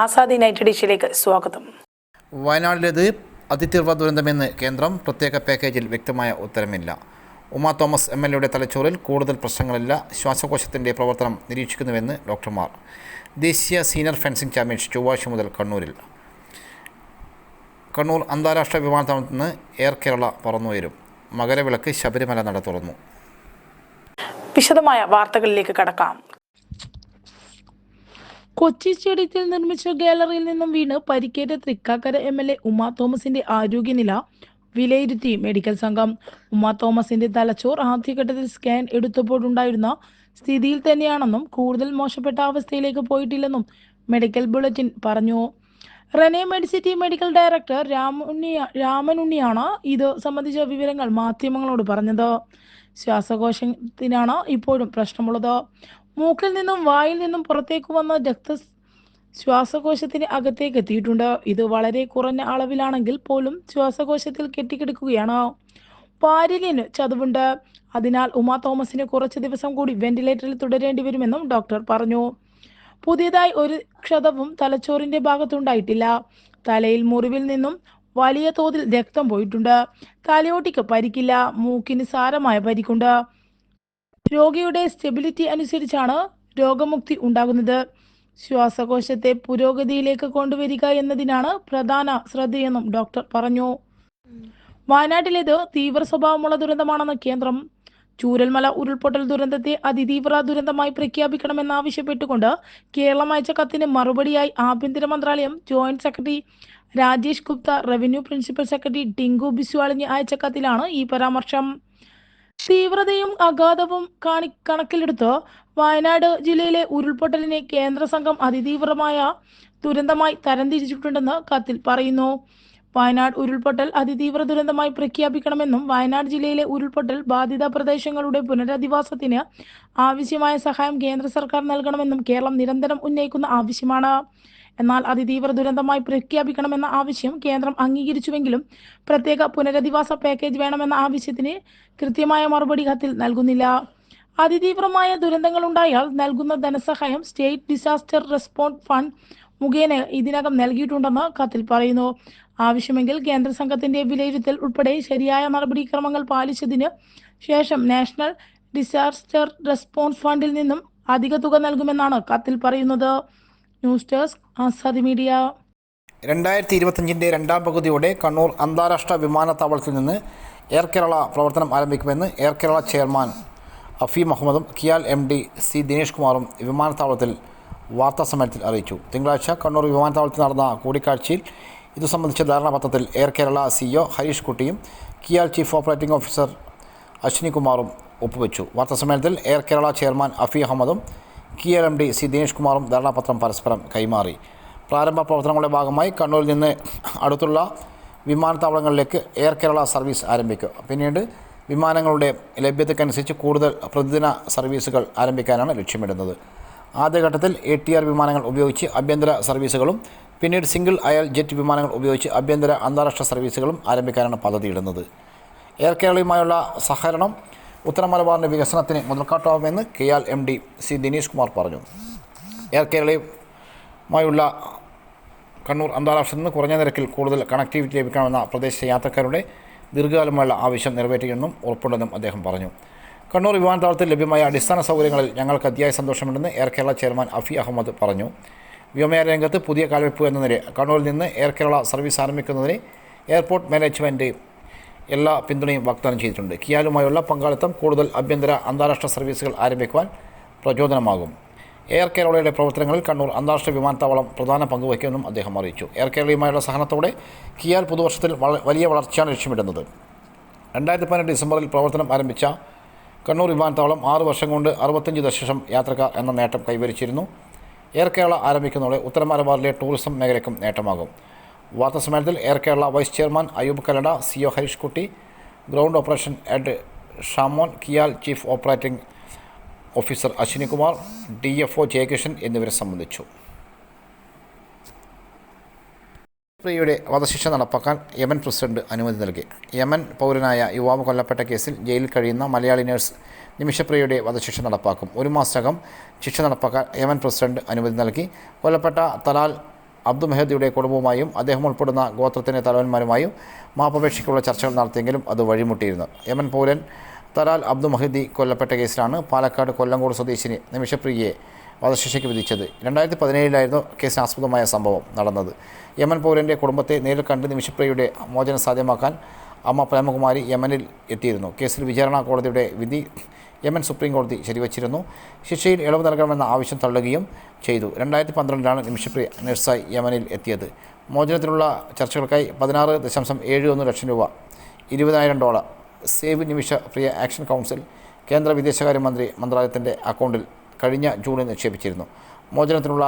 Azadi night ഡിഷിലേക്ക് സ്വാഗതം. വയനാട്ടിലേത് അതിതീവ്ര ദുരന്തമെന്ന് കേന്ദ്രം പ്രത്യേക പാക്കേജിൽ വ്യക്തമായ ഉത്തരമില്ല. ഉമ തോമസ് എം എൽ എയുടെ തലച്ചോറിൽ കൂടുതൽ പ്രശ്നങ്ങളില്ല. ശ്വാസകോശത്തിന്റെ പ്രവർത്തനം നിരീക്ഷിക്കുന്നുവെന്ന് ഡോക്ടർമാർ. ദേശീയ സീനിയർ ഫെൻസിംഗ് ചാമ്പ്യൻഷിപ്പ് ചൊവ്വാഴ്ച മുതൽ കണ്ണൂരിൽ. കണ്ണൂർ അന്താരാഷ്ട്ര വിമാനത്താവളത്തിൽ നിന്ന് എയർ കേരള പറന്നുയരും. മകരവിളക്ക് ശബരിമല നട തുറന്നു. വിശദമായ വാർത്തകളിലേക്ക് കടക്കാം. കൊച്ചി സ്റ്റേഡിയത്തിൽ നിർമ്മിച്ച ഗാലറിയിൽ നിന്നും വീണ് പരിക്കേറ്റ Thrikkakara M L A Uma തോമസിന്റെ ആരോഗ്യനില വിലയിരുത്തി മെഡിക്കൽ സംഘം. ഉമാ തോമസിന്റെ തലച്ചോർ ആദ്യഘട്ടത്തിൽ സ്കാൻ എടുത്തപ്പോഴുണ്ടായിരുന്ന സ്ഥിതിയിൽ തന്നെയാണെന്നും കൂടുതൽ മോശപ്പെട്ട അവസ്ഥയിലേക്ക് പോയിട്ടില്ലെന്നും മെഡിക്കൽ ബുള്ളറ്റിൻ പറഞ്ഞു. റെനെ മെഡിസിറ്റി മെഡിക്കൽ ഡയറക്ടർ രാമുണ്ണിയ രാമനുണ്ണിയാണ് ഇത് സംബന്ധിച്ച വിവരങ്ങൾ മാധ്യമങ്ങളോട് പറഞ്ഞത്. ശ്വാസകോശത്തിനാണ് ഇപ്പോഴും പ്രശ്നമുള്ളത്. മൂക്കിൽ നിന്നും വായിൽ നിന്നും പുറത്തേക്ക് വന്ന രക്ത ശ്വാസകോശത്തിന് അകത്തേക്ക് എത്തിയിട്ടുണ്ട്. ഇത് വളരെ കുറഞ്ഞ അളവിലാണെങ്കിൽ പോലും ശ്വാസകോശത്തിൽ കെട്ടിക്കിടക്കുകയാണ്. വാരിലിന് ചതവുണ്ട്. അതിനാൽ ഉമാ തോമസിന് കുറച്ച് ദിവസം കൂടി വെന്റിലേറ്ററിൽ തുടരേണ്ടി വരുമെന്നും ഡോക്ടർ പറഞ്ഞു. പുതിയതായി ഒരു ക്ഷതവും തലച്ചോറിന്റെ ഭാഗത്തുണ്ടായിട്ടില്ല. തലയിൽ മുറിവിൽ നിന്നും വലിയ തോതിൽ രക്തം പോയിട്ടുണ്ട്. തലയോട്ടിക്ക് പരിക്കില്ല. മൂക്കിന് സാരമായ പരിക്കുണ്ട്. രോഗിയുടെ സ്റ്റെബിലിറ്റി അനുസരിച്ചാണ് രോഗമുക്തി ഉണ്ടാകുന്നത്. ശ്വാസകോശത്തെ പുരോഗതിയിലേക്ക് കൊണ്ടുവരിക എന്നതിനാണ് പ്രധാന ശ്രദ്ധയെന്നും ഡോക്ടർ പറഞ്ഞു. വയനാട്ടിലേത് തീവ്ര സ്വഭാവമുള്ള ദുരന്തമാണെന്ന് കേന്ദ്രം ചൂരൽമല ഉരുൾപൊട്ടൽ ദുരന്തത്തെ അതിതീവ്ര ദുരന്തമായി പ്രഖ്യാപിക്കണമെന്നാവശ്യപ്പെട്ടുകൊണ്ട് കേരളം അയച്ച കത്തിന് മറുപടിയായി ആഭ്യന്തര മന്ത്രാലയം joint secretary Rajesh Gupta revenue principal secretary Tinku ബിസ്വാളിന് അയച്ച കത്തിലാണ് ഈ പരാമർശം. തീവ്രതയും അഗാധവും കാണി കണക്കിലെടുത്ത് വയനാട് ജില്ലയിലെ ഉരുൾപൊട്ടലിനെ കേന്ദ്ര സംഘം അതിതീവ്രമായ ദുരന്തമായി തരംതിരിച്ചിട്ടുണ്ടെന്ന് കത്തിൽ പറയുന്നു. വയനാട് ഉരുൾപൊട്ടൽ അതിതീവ്ര ദുരന്തമായി പ്രഖ്യാപിക്കണമെന്നും വയനാട് ജില്ലയിലെ ഉരുൾപൊട്ടൽ ബാധിത പ്രദേശങ്ങളുടെ പുനരധിവാസത്തിന് ആവശ്യമായ സഹായം കേന്ദ്ര സർക്കാർ നൽകണമെന്നും കേരളം നിരന്തരം ഉന്നയിക്കുന്ന ആവശ്യമാണ്. എന്നാൽ അതിതീവ്ര ദുരന്തമായി പ്രഖ്യാപിക്കണമെന്ന ആവശ്യം കേന്ദ്രം അംഗീകരിച്ചുവെങ്കിലും പ്രത്യേക പുനരധിവാസ പാക്കേജ് വേണമെന്ന ആവശ്യത്തിന് കൃത്യമായ മറുപടി കത്തിൽ നൽകുന്നില്ല. അതിതീവ്രമായ ദുരന്തങ്ങൾ ഉണ്ടായാൽ നൽകുന്ന ധനസഹായം സ്റ്റേറ്റ് ഡിസാസ്റ്റർ റെസ്പോൺസ് ഫണ്ട് മുഖേന ഇതിനകം നൽകിയിട്ടുണ്ടെന്ന് കത്തിൽ പറയുന്നു. ആവശ്യമെങ്കിൽ കേന്ദ്ര സംഘത്തിന്റെ വിലയിരുത്തൽ ഉൾപ്പെടെ ശരിയായ നടപടിക്രമങ്ങൾ പാലിച്ചതിന് ശേഷം നാഷണൽ ഡിസാസ്റ്റർ റെസ്പോൺസ് ഫണ്ടിൽ നിന്നും അധിക തുക നൽകുമെന്നാണ് കത്തിൽ പറയുന്നത്. News desk Azadi media. രണ്ടായിരത്തി ഇരുപത്തഞ്ചിന്റെ രണ്ടാം പകുതിയോടെ കണ്ണൂർ അന്താരാഷ്ട്ര വിമാനത്താവളത്തിൽ നിന്ന് എയർ കേരള പ്രവർത്തനം ആരംഭിക്കുമെന്ന് എയർ കേരള ചെയർമാൻ അഫി മുഹമ്മദും KIAL M D C Dinesh കുമാറും വിമാനത്താവളത്തിൽ വാർത്താസമ്മേളനത്തിൽ അറിയിച്ചു. തിങ്കളാഴ്ച കണ്ണൂർ വിമാനത്താവളത്തിൽ നടന്ന കൂടിക്കാഴ്ചയിൽ ഇതു സംബന്ധിച്ച ധാരണാപത്രത്തിൽ എയർ കേരള സിഇഒ ഹരീഷ് കുട്ടിയും KIAL chief operating officer Ashwini കുമാറും ഒപ്പുവെച്ചു വാർത്താസമ്മേളനത്തിൽ air Kerala chairman Afi അഹമ്മദും KIAL M D C Dinesh കുമാറും ധാരണാപത്രം പരസ്പരം കൈമാറി. പ്രാരംഭ പ്രവർത്തനങ്ങളുടെ ഭാഗമായി കണ്ണൂരിൽ നിന്ന് അടുത്തുള്ള വിമാനത്താവളങ്ങളിലേക്ക് എയർ കേരള സർവീസ് ആരംഭിക്കും. പിന്നീട് വിമാനങ്ങളുടെ ലഭ്യതയ്ക്കനുസരിച്ച് കൂടുതൽ പ്രതിദിന സർവീസുകൾ ആരംഭിക്കാനാണ് ലക്ഷ്യമിടുന്നത്. ആദ്യഘട്ടത്തിൽ എ ടി ആർ വിമാനങ്ങൾ ഉപയോഗിച്ച് ആഭ്യന്തര സർവീസുകളും പിന്നീട് സിംഗിൾ അയൽ ജെറ്റ് വിമാനങ്ങൾ ഉപയോഗിച്ച് ആഭ്യന്തര അന്താരാഷ്ട്ര സർവീസുകളും ആരംഭിക്കാനാണ് പദ്ധതിയിടുന്നത്. എയർ കേരളയുമായുള്ള സഹകരണം ഉത്തര മലബാറിന്റെ വികസനത്തിന് മുതൽക്കാട്ടാവുമെന്ന് KIAL M D C Dinesh Kumar പറഞ്ഞു. എയർ കേരളയുമായുള്ള കണ്ണൂർ അന്താരാഷ്ട്ര നിന്ന് കുറഞ്ഞ നിരക്കിൽ കൂടുതൽ കണക്ടിവിറ്റി ലഭിക്കണമെന്ന പ്രദേശ യാത്രക്കാരുടെ ദീർഘകാലമുള്ള ആവശ്യം നിറവേറ്റുമെന്നും ഉറപ്പുണ്ടെന്നും അദ്ദേഹം പറഞ്ഞു. കണ്ണൂർ വിമാനത്താവളത്തിൽ ലഭ്യമായ അടിസ്ഥാന സൗകര്യങ്ങളിൽ ഞങ്ങൾക്ക് അതിയായ സന്തോഷമുണ്ടെന്ന് എയർ കേരള ചെയർമാൻ അഫി അഹമ്മദ് പറഞ്ഞു. വ്യോമയാന രംഗത്ത് പുതിയ കാൽവെപ്പ് എന്ന നിലയിൽ കണ്ണൂരിൽ നിന്ന് എയർ കേരള സർവീസ് ആരംഭിക്കുന്നതിന് എയർപോർട്ട് മാനേജ്മെന്റ് എല്ലാ പിന്തുണയും വാഗ്ദാനം ചെയ്തിട്ടുണ്ട്. കിയാലുമായുള്ള പങ്കാളിത്തം കൂടുതൽ ആഭ്യന്തര അന്താരാഷ്ട്ര സർവീസുകൾ ആരംഭിക്കുവാൻ പ്രചോദനമാകും. എയർ കേരളയുടെ പ്രവർത്തനങ്ങളിൽ കണ്ണൂർ അന്താരാഷ്ട്ര വിമാനത്താവളം പ്രധാന പങ്കുവയ്ക്കുമെന്നും അദ്ദേഹം അറിയിച്ചു. എയർ കേരളയുമായുള്ള സഹനത്തോടെ കിയാൽ പുതുവർഷത്തിൽ വലിയ വളർച്ചയാണ് ലക്ഷ്യമിടുന്നത്. രണ്ടായിരത്തി പതിനെട്ട് ഡിസംബറിൽ പ്രവർത്തനം ആരംഭിച്ച കണ്ണൂർ വിമാനത്താവളം ആറ് വർഷം കൊണ്ട് അറുപത്തഞ്ച് ദശലക്ഷം യാത്രക്കാർ എന്ന നേട്ടം കൈവരിച്ചിരുന്നു. എയർ കേരള ആരംഭിക്കുന്നതോടെ ഉത്തര മലബാറിലെ ടൂറിസം മേഖലയ്ക്കും നേട്ടമാകും. വാർത്താസമ്മേളനത്തിൽ air Kerala vice chairman Ayub Kalada O Harish Kutty ground operation head Shamon KIAL chief operating officer Ashwini Kumar D F O Jayakrishnan എന്നിവരെ സംബന്ധിച്ചു. പ്രിയയുടെ വധശിക്ഷ നടപ്പാക്കാൻ യമൻ പ്രസിഡന്റ് അനുമതി നൽകി. യമൻ പൗരനായ യുവാവ് കൊല്ലപ്പെട്ട കേസിൽ ജയിലിൽ കഴിയുന്ന മലയാളി നഴ്സ് നിമിഷപ്രിയയുടെ വധശിക്ഷ നടപ്പാക്കും. ഒരു മാസത്തിനകം ശിക്ഷ നടപ്പാക്കാൻ യമൻ പ്രസിഡന്റ് അനുമതി നൽകി. കൊല്ലപ്പെട്ട തലാൽ അബ്ദു മെഹദിയുടെ കുടുംബവുമായും അദ്ദേഹം ഉൾപ്പെടുന്ന ഗോത്രത്തിന്റെ തലവന്മാരുമായും മാപ്പപേക്ഷയ്ക്കുള്ള ചർച്ചകൾ നടത്തിയെങ്കിലും അത് വഴിമുട്ടിയിരുന്നു. യമൻ പൗരൻ തലാൽ അബ്ദു മഹദി കൊല്ലപ്പെട്ട കേസിലാണ് പാലക്കാട് കൊല്ലങ്കോട് സ്വദേശിനി നിമിഷപ്രിയയെ വധശിക്ഷയ്ക്ക് വിധിച്ചത്. രണ്ടായിരത്തി പതിനേഴിലായിരുന്നു കേസിന് ആസ്പദമായ സംഭവം നടന്നത്. യമൻ പൗരന്റെ കുടുംബത്തെ നേരിൽ കണ്ട് നിമിഷപ്രിയയുടെ മോചനം സാധ്യമാക്കാൻ അമ്മ പ്രേമകുമാരി യമനിൽ എത്തിയിരുന്നു. കേസിൽ വിചാരണ കോടതിയുടെ വിധി യമൻ സുപ്രീം കോടതി ശരിവച്ചിരുന്നു. ശിക്ഷയിൽ ഇളവ് നൽകണമെന്ന ആവശ്യം തള്ളുകയും ചെയ്തു. രണ്ടായിരത്തി പന്ത്രണ്ടിലാണ് നിമിഷപ്രിയ നഴ്സായി യമനിൽ എത്തിയത്. മോചനത്തിനുള്ള ചർച്ചകൾക്കായി പതിനാറ് ദശാംശം ഏഴ് ഒന്ന് ലക്ഷം രൂപ ഇരുപതിനായിരം dollar. Save Nimisha Priya action council കേന്ദ്ര വിദേശകാര്യമന്ത്രി മന്ത്രാലയത്തിന്റെ അക്കൗണ്ടിൽ കഴിഞ്ഞ ജൂണിൽ നിക്ഷേപിച്ചിരുന്നു. മോചനത്തിനുള്ള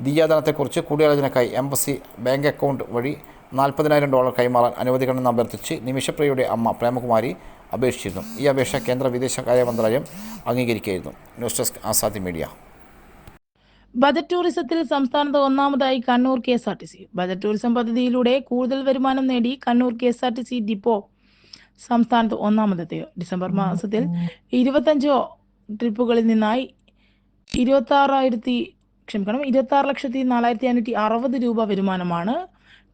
ദിയാദാനത്തെക്കുറിച്ച് കൂടിയാലോചനക്കായി എംബസി ബാങ്ക് അക്കൗണ്ട് വഴി നാൽപ്പതിനായിരം ഡോളർ കൈമാറാൻ അനുവദിക്കണമെന്ന് അഭ്യർത്ഥിച്ച് നിമിഷപ്രിയയുടെ അമ്മ പ്രേമകുമാരി അപേക്ഷിച്ചിരുന്നു. ഈ അപേക്ഷ കേന്ദ്ര വിദേശകാര്യ മന്ത്രാലയം അംഗീകരിക്കുകയായിരുന്നു. News desk Azadi media. Budget ടൂറിസത്തിൽ സംസ്ഥാനത്ത് ഒന്നാമതായി Kannur K S R T C. Budget tourism പദ്ധതിയിലൂടെ കൂടുതൽ വരുമാനം നേടി Kannur K S R T C depot സംസ്ഥാനത്ത് ഒന്നാമതെത്തിയത് ഡിസംബർ മാസത്തിൽ ഇരുപത്തഞ്ചോ ട്രിപ്പുകളിൽ നിന്നായി ഇരുപത്തി ആറായിരത്തി ക്ഷമിക്കണം ഇരുപത്തി ആറ് ലക്ഷത്തി നാലായിരത്തി അഞ്ഞൂറ്റി അറുപത് രൂപ വരുമാനമാണ്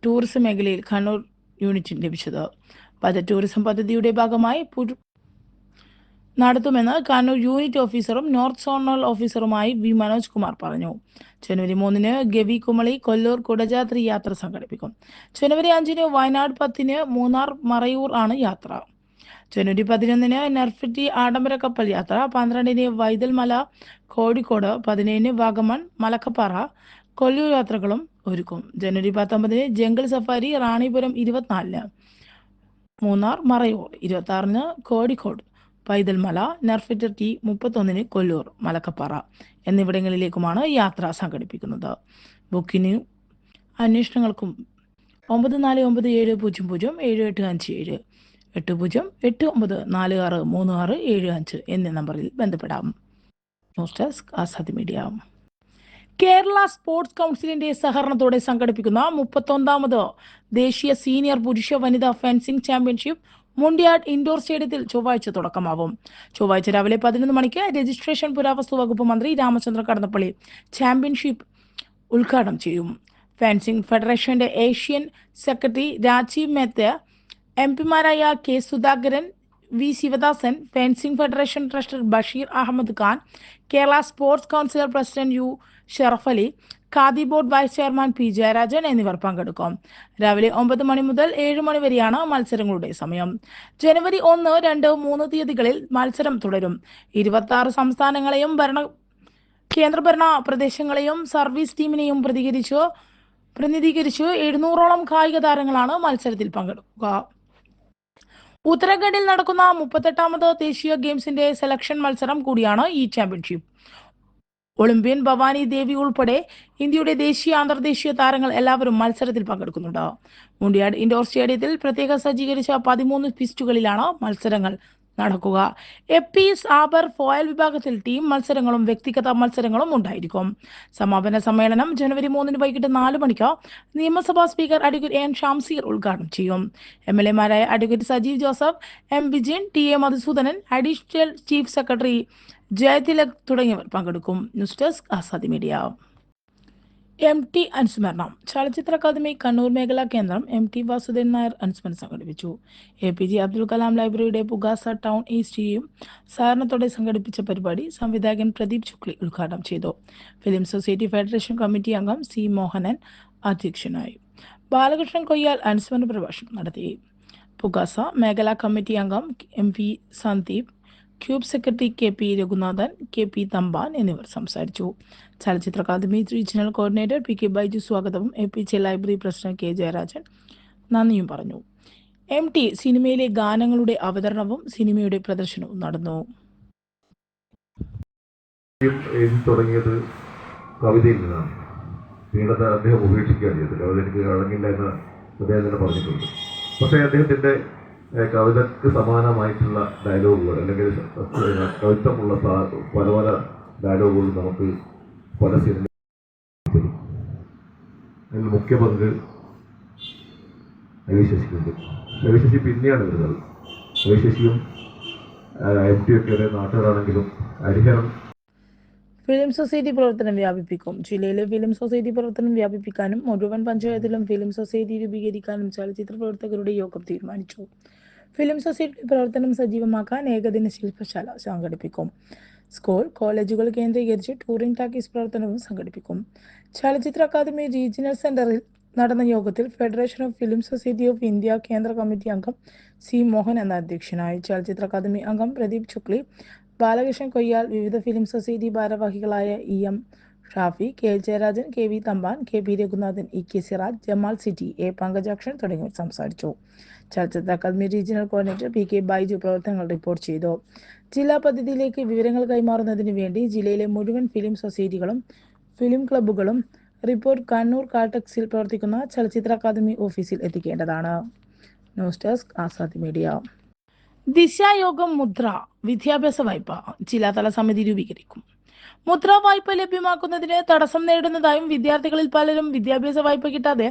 ടൂറിസം മേഖലയിൽ കണ്ണൂർ യൂണിറ്റിന് ലഭിച്ചത്. ബജറ്റ് ടൂറിസം പദ്ധതിയുടെ ഭാഗമായി നടത്തുമെന്ന് കണ്ണൂർ യൂണിറ്റ് ഓഫീസറും നോർത്ത് സോണൽ ഓഫീസറുമായി വി മനോജ് കുമാർ പറഞ്ഞു. ജനുവരി മൂന്നിന് ഗവി കുമളി കൊല്ലൂർ കുടജാത്രി യാത്ര സംഘടിപ്പിക്കും. ജനുവരി അഞ്ചിന് വയനാട് പത്തിന് മൂന്നാർ മറയൂർ ആണ് യാത്ര. ജനുവരി പതിനൊന്നിന് നെർഫിറ്റി ആഡംബര കപ്പൽ യാത്ര പന്ത്രണ്ടിന് വൈതൽമല കോഴിക്കോട് പതിനേഴിന് വാഗമൺ മലക്കപ്പാറ കൊല്ലൂർ യാത്രകളും ഒരുക്കും. ജനുവരി പത്തൊമ്പതിന് ജംഗിൾ സഫാരി റാണിപുരം ഇരുപത്തിനാലിന് മൂന്നാർ മറയൂർ. ഇരുപത്തി ആറിന് കോഴിക്കോട് പൈതൽമല നർഫിറ്റർ ടി മുപ്പത്തൊന്നിന് കൊല്ലൂർ മലക്കപ്പാറ എന്നിവിടങ്ങളിലേക്കുമാണ് യാത്ര സംഘടിപ്പിക്കുന്നത്. ബുക്കിനും അന്വേഷണങ്ങൾക്കും ഒമ്പത് നാല് ഒമ്പത് ഏഴ് പൂജ്യം പൂജ്യം ഏഴ് എട്ട് അഞ്ച് ഏഴ് എട്ട് പൂജ്യം എട്ട് ഒമ്പത് നാല് ആറ് മൂന്ന് ആറ് ഏഴ് അഞ്ച് എന്നീ നമ്പറിൽ ബന്ധപ്പെടാം. News desk Azadi media. Kerala sports കൗൺസിലിന്റെ സഹകരണത്തോടെ സംഘടിപ്പിക്കുന്ന മുപ്പത്തൊന്നാമത് ദേശീയ സീനിയർ പുരുഷ വനിതാ ഫെൻസിംഗ് ചാമ്പ്യൻഷിപ്പ് മുണ്ടിയാട് ഇൻഡോർ സ്റ്റേഡിയത്തിൽ ചൊവ്വാഴ്ച തുടക്കമാവും. ചൊവ്വാഴ്ച രാവിലെ പതിനൊന്ന് മണിക്ക് രജിസ്ട്രേഷൻ പുരാവസ്തു വകുപ്പ് മന്ത്രി രാമചന്ദ്ര കടന്നപ്പള്ളി ചാമ്പ്യൻഷിപ്പ് ഉദ്ഘാടനം ചെയ്യും. ഫെൻസിംഗ് ഫെഡറേഷന്റെ Asian secretary Rajeev Mehta M പിമാരായ K Sudhakaran V Sivadasan fencing federation treasurer Basheer Ahmed Khan Kerala sports council president U Sharaf Ali Khadi board vice chairman P. Jayarajan എന്നിവർ പങ്കെടുക്കും. രാവിലെ ഒമ്പത് മണി മുതൽ ഏഴ് മണി വരെയാണ് മത്സരങ്ങളുടെ സമയം. ജനുവരി ഒന്ന് രണ്ട് മൂന്ന് തീയതികളിൽ മത്സരം തുടരും. ഇരുപത്തി ആറ് സംസ്ഥാനങ്ങളെയും ഭരണ കേന്ദ്രഭരണ പ്രദേശങ്ങളെയും സർവീസ് ടീമിനെയും പ്രതികരിച്ചു പ്രതിനിധീകരിച്ച് എഴുന്നൂറോളം കായിക താരങ്ങളാണ് മത്സരത്തിൽ പങ്കെടുക്കുക. ഉത്തരാഖണ്ഡിൽ നടക്കുന്ന മുപ്പത്തെട്ടാമത് ദേശീയ ഗെയിംസിന്റെ സെലക്ഷൻ മത്സരം കൂടിയാണ് ഈ ചാമ്പ്യൻഷിപ്പ്. ഒളിമ്പ്യൻ ഭവാനി ദേവി ഉൾപ്പെടെ ഇന്ത്യയുടെ ദേശീയ അന്തർദേശീയ താരങ്ങൾ എല്ലാവരും മത്സരത്തിൽ പങ്കെടുക്കുന്നുണ്ട്. മുണ്ടിയാട് ഇൻഡോർ സ്റ്റേഡിയത്തിൽ പ്രത്യേക സജ്ജീകരിച്ച പതിമൂന്ന് പിസ്റ്റുകളിലാണ് മത്സരങ്ങൾ നടക്കുക. എപ്പി സാബർ ഫോയൽ വിഭാഗത്തിൽ ടീം മത്സരങ്ങളും വ്യക്തിഗത മത്സരങ്ങളും ഉണ്ടായിരിക്കും. സമാപന സമ്മേളനം ജനുവരി മൂന്നിന് വൈകിട്ട് നാല് മണിക്ക് നിയമസഭാ സ്പീക്കർ അഡ്വക്കേറ്റ് എൻ ഷാംസീർ ഉദ്ഘാടനം ചെയ്യും. M L എമാരായ advocate Sajeev Joseph M Vijayan T A Madhusoodanan additional chief secretary Jayathilak തുടങ്ങിയവർ പങ്കെടുക്കും. News desk Azadi media. M T അനുസ്മരണം ചലച്ചിത്ര അക്കാദമി കണ്ണൂർ മേഖലാ കേന്ദ്രം എം ടി വാസുദേവൻ നായർ അനുസ്മരണം സംഘടിപ്പിച്ചു. A P J Abdul Kalam ലൈബ്രറിയുടെ പുഗാസ ടൗൺ ഈസ്റ്റിയും സഹകരണത്തോടെ സംഘടിപ്പിച്ച പരിപാടി സംവിധായകൻ പ്രദീപ് ശുക്ലി ഉദ്ഘാടനം ചെയ്തു. ഫിലിം സൊസൈറ്റി ഫെഡറേഷൻ കമ്മിറ്റി അംഗം സി മോഹനൻ അധ്യക്ഷനായി. ബാലകൃഷ്ണൻ കൊയ്യാൽ അനുസ്മരണ പ്രഭാഷണം നടത്തി. പുഗാസ മേഖലാ കമ്മിറ്റി അംഗം M V Sandeep cube secretary K P Raghunathan K P Thampan എന്നിവർ സംസാരിച്ചു. ചലച്ചിത്ര academy regional coordinator P K Baiju സ്വാഗതവും A P J library president K Jayarajan നന്ദിയും പറഞ്ഞു. എം ടി സിനിമയിലെ ഗാനങ്ങളുടെ അവതരണവും സിനിമയുടെ പ്രദർശനവും നടന്നു. തുടങ്ങിയത് കവിതയിൽ നിന്നാണ്. പിന്നീട് അദ്ദേഹം ഉപേക്ഷിക്കുകയാണ് ചെയ്തത്. കവിത എന്ന് അദ്ദേഹം തന്നെ പറഞ്ഞിട്ടുണ്ട്. പക്ഷേ അദ്ദേഹത്തിന്റെ ഏഹ്, കവിതയ്ക്ക് സമാനമായിട്ടുള്ള ഡയലോഗുകൾ അല്ലെങ്കിൽ കവിത്വമുള്ള പല പല ഡയലോഗുകൾ നമുക്ക് പല സിനിമ അതിൽ മുഖ്യ പങ്ക് രവിശശിക്കുണ്ട് രവിശശി രവി ശശി പിന്നെയാണ് വരുന്നത്. രവിശശിയും എം ടി ഒക്കെ നാട്ടുകാരാണെങ്കിലും ഹരിഹരൻ ഫിലിം സൊസൈറ്റി പ്രവർത്തനം വ്യാപിപ്പിക്കും. ജില്ലയിലെ ഫിലിം സൊസൈറ്റി പ്രവർത്തനം വ്യാപിപ്പിക്കാനും മുഴുവൻ പഞ്ചായത്തിലും ഫിലിം സൊസൈറ്റി രൂപീകരിക്കാനും ചലച്ചിത്ര പ്രവർത്തകരുടെ യോഗം തീരുമാനിച്ചു. ഫിലിം സൊസൈറ്റി പ്രവർത്തനം സജീവമാക്കാൻ ഏകദിന ശില്പശാല സംഘടിപ്പിക്കും. സ്കൂൾ കോളേജുകൾ കേന്ദ്രീകരിച്ച് ടൂറിംഗ് ടാക്കീസ് പ്രവർത്തനവും സംഘടിപ്പിക്കും. ചലച്ചിത്ര അക്കാദമി റീജിയണൽ സെന്ററിൽ നടന്ന യോഗത്തിൽ federation of film society of India കേന്ദ്ര കമ്മിറ്റി അംഗം സി മോഹൻ എന്ന അധ്യക്ഷനായി. ചലച്ചിത്ര അക്കാദമി അംഗം പ്രദീപ് ശുക്ലി ബാലകൃഷ്ണൻ കൊയ്യാൽ വിവിധ ഫിലിം സൊസൈറ്റി ഭാരവാഹികളായ E. M. Shafi K. Jayarajan K. V. Thampan K. P. Raghunathan E. K. Siraj Jamal city A. Pankajakshan തുടങ്ങിയവർ സംസാരിച്ചു. ചലച്ചിത്ര academy regional coordinator P K Baiju പ്രവർത്തനങ്ങൾ റിപ്പോർട്ട് ചെയ്തു. ജില്ലാ പദ്ധതിയിലേക്ക് വിവരങ്ങൾ കൈമാറുന്നതിന് വേണ്ടി ജില്ലയിലെ മുഴുവൻ ഫിലിം സൊസൈറ്റികളും ഫിലിം ക്ലബ്ബുകളും റിപ്പോർട്ട് കണ്ണൂർ കാട്ടക്സിൽ പ്രവർത്തിക്കുന്ന ചലച്ചിത്ര അക്കാദമി ഓഫീസിൽ എത്തിക്കേണ്ടതാണ്. News desk Azad media. ദിശായോഗം Mudra വിദ്യാഭ്യാസ വായ്പ ജില്ലാതല സമിതി രൂപീകരിക്കും. മുദ്ര വായ്പ ലഭ്യമാക്കുന്നതിന് തടസ്സം നേടുന്നതായും വിദ്യാർത്ഥികളിൽ പലരും വിദ്യാഭ്യാസ വായ്പ കിട്ടാതെ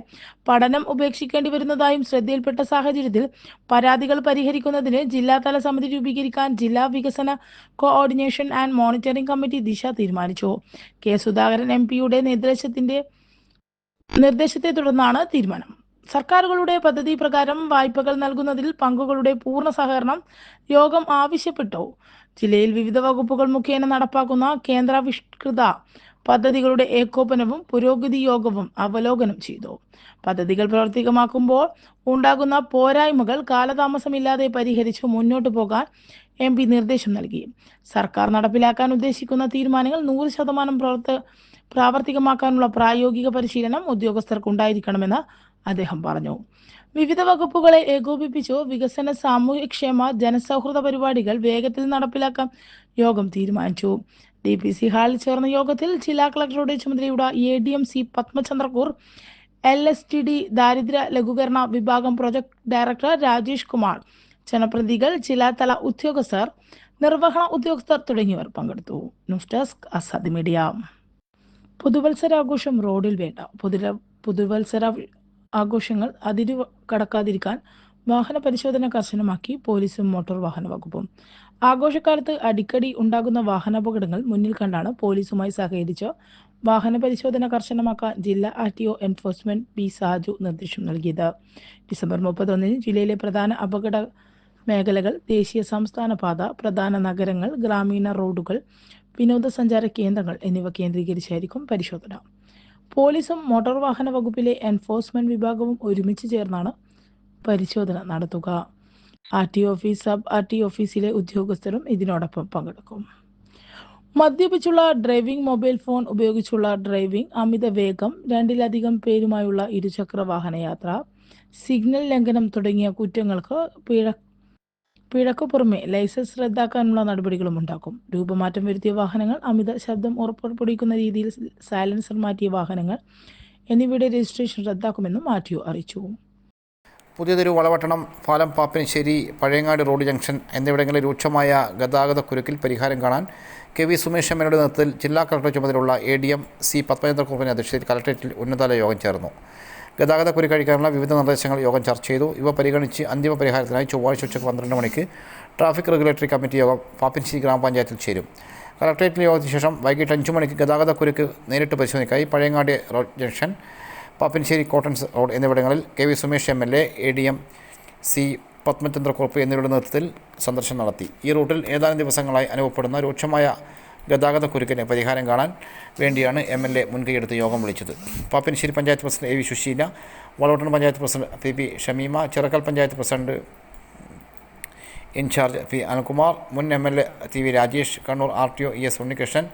പഠനം ഉപേക്ഷിക്കേണ്ടി വരുന്നതായും ശ്രദ്ധയിൽപ്പെട്ട സാഹചര്യത്തിൽ പരാതികൾ പരിഹരിക്കുന്നതിന് ജില്ലാതല സമിതി രൂപീകരിക്കാൻ ജില്ലാ വികസന കോഓർഡിനേഷൻ ആൻഡ് മോണിറ്ററിംഗ് കമ്മിറ്റി ദിശ തീരുമാനിച്ചു. കെ സുധാകരൻ എം പിയുടെ നിർദ്ദേശത്തിന്റെ നിർദ്ദേശത്തെ തുടർന്നാണ് തീരുമാനം. സർക്കാരുകളുടെ പദ്ധതി പ്രകാരം വായ്പകൾ നൽകുന്നതിൽ പങ്കുകളുടെ പൂർണ സഹകരണം യോഗം ആവശ്യപ്പെട്ടു. ജില്ലയിൽ വിവിധ വകുപ്പുകൾ മുഖേന നടപ്പാക്കുന്ന കേന്ദ്രാവിഷ്കൃത പദ്ധതികളുടെ ഏകോപനവും പുരോഗതി യോഗവും അവലോകനം ചെയ്തു. പദ്ധതികൾ പ്രവർത്തികമാക്കുമ്പോൾ ഉണ്ടാകുന്ന പോരായ്മകൾ കാലതാമസമില്ലാതെ പരിഹരിച്ച് മുന്നോട്ടു പോകാൻ എം പി നിർദ്ദേശം നൽകി. സർക്കാർ നടപ്പിലാക്കാൻ ഉദ്ദേശിക്കുന്ന തീരുമാനങ്ങൾ നൂറ് ശതമാനം പ്രവർത്ത പ്രാവർത്തികമാക്കാനുള്ള പ്രായോഗിക പരിശീലനം ഉദ്യോഗസ്ഥർക്ക് ഉണ്ടായിരിക്കണമെന്ന് അദ്ദേഹം പറഞ്ഞു. വിവിധ വകുപ്പുകളെ ഏകോപിപ്പിച്ചു. വികസന സാമൂഹ്യക്ഷേമ ജനസൗഹൃദ പരിപാടികൾ വേഗത്തിൽ നടപ്പിലാക്കാൻ യോഗം തീരുമാനിച്ചു. ഡി പി സി ഹാളിൽ ചേർന്ന യോഗത്തിൽ ജില്ലാ കളക്ടറുടെ ചുമതലയുടെ A D M C Padmachandrakur L S T D ദാരിദ്ര്യ ലഘൂകരണ വിഭാഗം പ്രൊജക്ട് ഡയറക്ടർ രാജേഷ് കുമാർ ജനപ്രതികൾ ജില്ലാതല ഉദ്യോഗസ്ഥർ നിർവഹണ ഉദ്യോഗസ്ഥർ തുടങ്ങിയവർ പങ്കെടുത്തു. News desk Azad media. പുതുവത്സരാഘോഷം റോഡിൽ വേണ്ട. പുതുര പുതുവത്സര ആഘോഷങ്ങൾ അതിരു കടക്കാതിരിക്കാൻ വാഹന പരിശോധന കർശനമാക്കി പോലീസും മോട്ടോർ വാഹന വകുപ്പും. ആഘോഷക്കാലത്ത് അടിക്കടി ഉണ്ടാകുന്ന വാഹനാപകടങ്ങൾ മുന്നിൽ കണ്ടാണ് പോലീസുമായി സഹകരിച്ച് വാഹന പരിശോധന കർശനമാക്കാൻ ജില്ലാ R T O enforcement B Saju നിർദ്ദേശം നൽകിയത്. ഡിസംബർ മുപ്പത്തൊന്നിന് ജില്ലയിലെ പ്രധാന അപകട മേഖലകൾ ദേശീയ സംസ്ഥാന പാത പ്രധാന നഗരങ്ങൾ ഗ്രാമീണ റോഡുകൾ വിനോദസഞ്ചാര കേന്ദ്രങ്ങൾ എന്നിവ കേന്ദ്രീകരിച്ചായിരിക്കും പരിശോധന. പോലീസും മോട്ടോർ വാഹന വകുപ്പിലെ എൻഫോഴ്സ്മെന്റ് വിഭാഗവും ഒരുമിച്ച് ചേർന്നാണ് പരിശോധന നടത്തുക. R T office sub R T ഓഫീസിലെ ഉദ്യോഗസ്ഥരും ഇതിനോടൊപ്പം പങ്കെടുക്കും. മദ്യപിച്ചുള്ള ഡ്രൈവിംഗ് മൊബൈൽ ഫോൺ ഉപയോഗിച്ചുള്ള ഡ്രൈവിംഗ് അമിത വേഗം രണ്ടിലധികം പേരുമായുള്ള ഇരുചക്ര വാഹനയാത്ര സിഗ്നൽ ലംഘനം തുടങ്ങിയ കുറ്റങ്ങൾക്ക് പിഴ പിഴക്കു പുറമെ ലൈസൻസ് റദ്ദാക്കാനുള്ള നടപടികളും ഉണ്ടാക്കും. രൂപമാറ്റം വരുത്തിയ വാഹനങ്ങൾ അമിത ശബ്ദം ഉറപ്പുപിടിക്കുന്ന രീതിയിൽ സൈലൻസർ മാറ്റിയ വാഹനങ്ങൾ എന്നിവയുടെ രജിസ്ട്രേഷൻ റദ്ദാക്കുമെന്നും മാറ്റിയു അറിയിച്ചു. പുതിയതൊരു വളവട്ടണം പാലം പാപ്പിനിശ്ശേരി പഴയങ്ങാട് റോഡ് ജംഗ്ഷൻ എന്നിവിടങ്ങളിൽ രൂക്ഷമായ ഗതാഗത കുരുക്കിൽ പരിഹാരം കാണാൻ കെ വി സുമേഷ് എമ്മയുടെ നേതൃത്വത്തിൽ ജില്ലാ കളക്ടർ ചുമതലയുള്ള എ ഡി എം സി പത്മചന്ദ്രകുറുപ്പിന്റെ അധ്യക്ഷതയിൽ കലക്ടറേറ്റിൽ ഉന്നതതല യോഗം ചേർന്നു. ഗതാഗത കുരുക്കഴിക്കാനുള്ള വിവിധ നിർദ്ദേശങ്ങൾ യോഗം ചർച്ച ചെയ്തു. ഇവ പരിഗണിച്ച് അന്തിമ പരിഹാരത്തിനായി ചൊവ്വാഴ്ച ഉച്ചയ്ക്ക് പന്ത്രണ്ട് മണിക്ക് ട്രാഫിക് റെഗുലേറ്ററി കമ്മിറ്റി യോഗം പാപ്പിൻശ്ശേരി ഗ്രാമപഞ്ചായത്തിൽ ചേരും. കളക്ടറേറ്റിൽ യോഗത്തിന് ശേഷം വൈകിട്ട് അഞ്ച് മണിക്ക് ഗതാഗത കുരുക്ക് നേരിട്ട് പരിശോധനയ്ക്കായി Pazhayangadi road junction Pappinissery Cottons road എന്നിവിടങ്ങളിൽ K V Sumesh M L A A D M C Padmachandrakurup എന്നിവരുടെ നേതൃത്വത്തിൽ സന്ദർശനം നടത്തി. ഈ റൂട്ടിൽ ഏതാനും ദിവസങ്ങളായി അനുഭവപ്പെടുന്ന രൂക്ഷമായ ഗതാഗത കുരുക്കിന് പരിഹാരം കാണാൻ വേണ്ടിയാണ് എം എൽ എ മുൻകൈയെടുത്ത് യോഗം വിളിച്ചത്. Pappinissery panchayat president A V Susheela Valapattanam panchayat president P P Shameema Chirakkal panchayat president in charge P Anukumar മുൻ M L A T V Rajesh Kannur R T O E S Unnikrishnan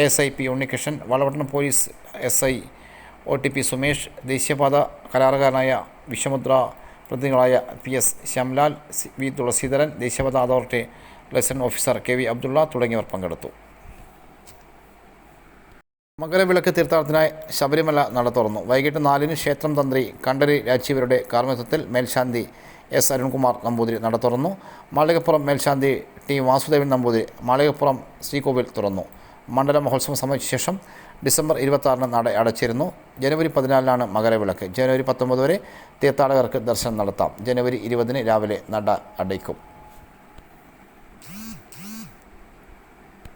A S I P Unnikrishnan Valapattanam police S I O T P Sumesh ദേശീയപാത കരാറുകാരനായ Vishwamudra പ്രതിനിധികളായ P S Shyamlal V Thulaseedharan ദേശീയപാത authority licence officer K V Abdulla തുടങ്ങിയവർ പങ്കെടുത്തു. മകരവിളക്ക് തീർത്ഥാടനത്തിനായി ശബരിമല നട തുറന്നു. വൈകിട്ട് നാലിന് ക്ഷേത്രം തന്ത്രി കണ്ടരി രാജീവരുടെ കാർമ്മികത്വത്തിൽ മേൽശാന്തി എസ് അരുൺകുമാർ നമ്പൂതിരി നട തുറന്നു. മാളികപ്പുറം മേൽശാന്തി ടി വാസുദേവൻ നമ്പൂതിരി മാളികപ്പുറം ശ്രീകോവിൽ തുറന്നു. മണ്ഡല മഹോത്സവം സമ്മതിച്ച ശേഷം ഡിസംബർ ഇരുപത്തി നട അടച്ചിരുന്നു. ജനുവരി പതിനാലിനാണ് മകരവിളക്ക്. ജനുവരി പത്തൊമ്പത് വരെ തീർത്ഥാടകർക്ക് ദർശനം നടത്താം. ജനുവരി ഇരുപതിന് രാവിലെ നട അടയ്ക്കും.